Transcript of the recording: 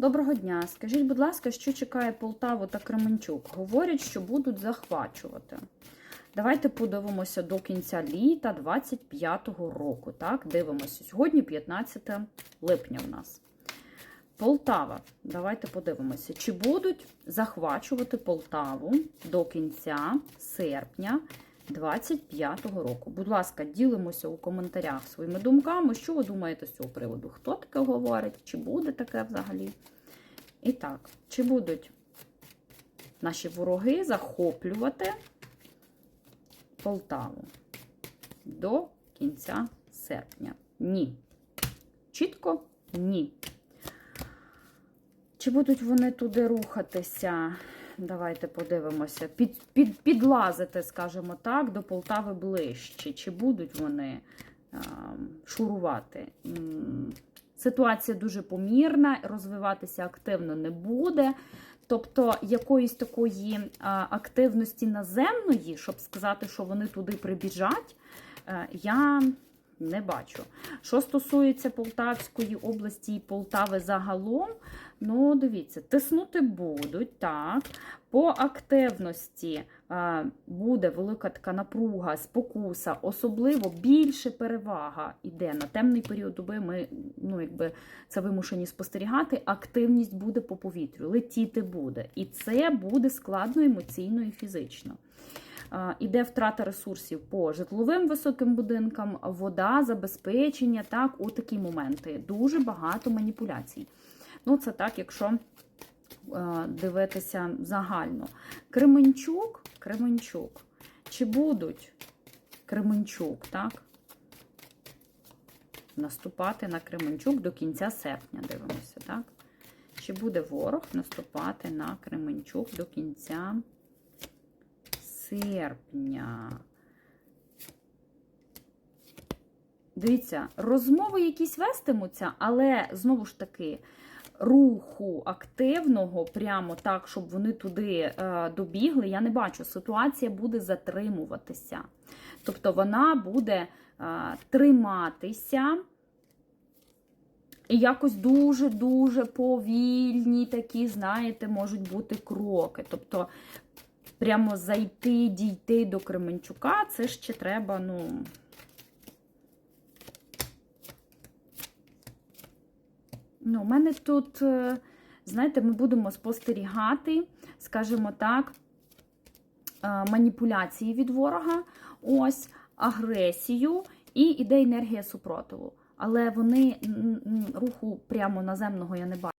Доброго дня. Скажіть, будь ласка, що чекає Полтаву та Кременчук? Говорять, що будуть захвачувати. Давайте подивимося до кінця літа 25-го року. Так, дивимося. Сьогодні 15 липня в нас. Полтава. Давайте подивимося, чи будуть захвачувати Полтаву до кінця серпня 25-го року. Будь ласка, ділимося у коментарях своїми думками, що ви думаєте з цього приводу. Хто таке говорить, чи буде таке взагалі? І так, чи будуть наші вороги захоплювати Полтаву до кінця серпня? Ні. Чітко ні. Чи будуть вони туди рухатися? Давайте подивимося. Під, під, підлазити, скажімо так, до Полтави ближче. Чи будуть вони а, шурувати? Ситуація дуже помірна, розвиватися активно не буде. Тобто якоїсь такої а, активності наземної, щоб сказати, що вони туди прибіжать, е, я не бачу. Що стосується Полтавської області і Полтави загалом, ну дивіться, тиснути будуть, так. По активності а, буде велика така напруга, спокуса, особливо більше перевага йде на темний період доби. Ми ну, якби це вимушені спостерігати. Активність буде по повітрю, летіти буде. І це буде складно емоційно і фізично. А, Іде втрата ресурсів по житловим високим будинкам, вода, забезпечення, так, у такі моменти. Дуже багато маніпуляцій. Ну, це так, якщо е, дивитися загально. Кременчук, Кременчук. Чи будуть Кременчук, так? Наступати на Кременчук до кінця серпня, дивимося, так? Чи буде ворог наступати на Кременчук до кінця серпня? Дивіться, розмови якісь вестимуться, але знову ж таки, руху активного, прямо так, щоб вони туди е, добігли, я не бачу. Ситуація буде затримуватися. Тобто вона буде е, триматися. І якось дуже-дуже повільні такі, знаєте, можуть бути кроки. Тобто, прямо зайти, дійти до Кременчука, це ще треба, ну. Ну, у мене тут, е, знаєте, ми будемо спостерігати, скажімо так, е, маніпуляції від ворога, ось, агресію і іде енергія супротиву. Але вони руху прямо наземного я не бачу.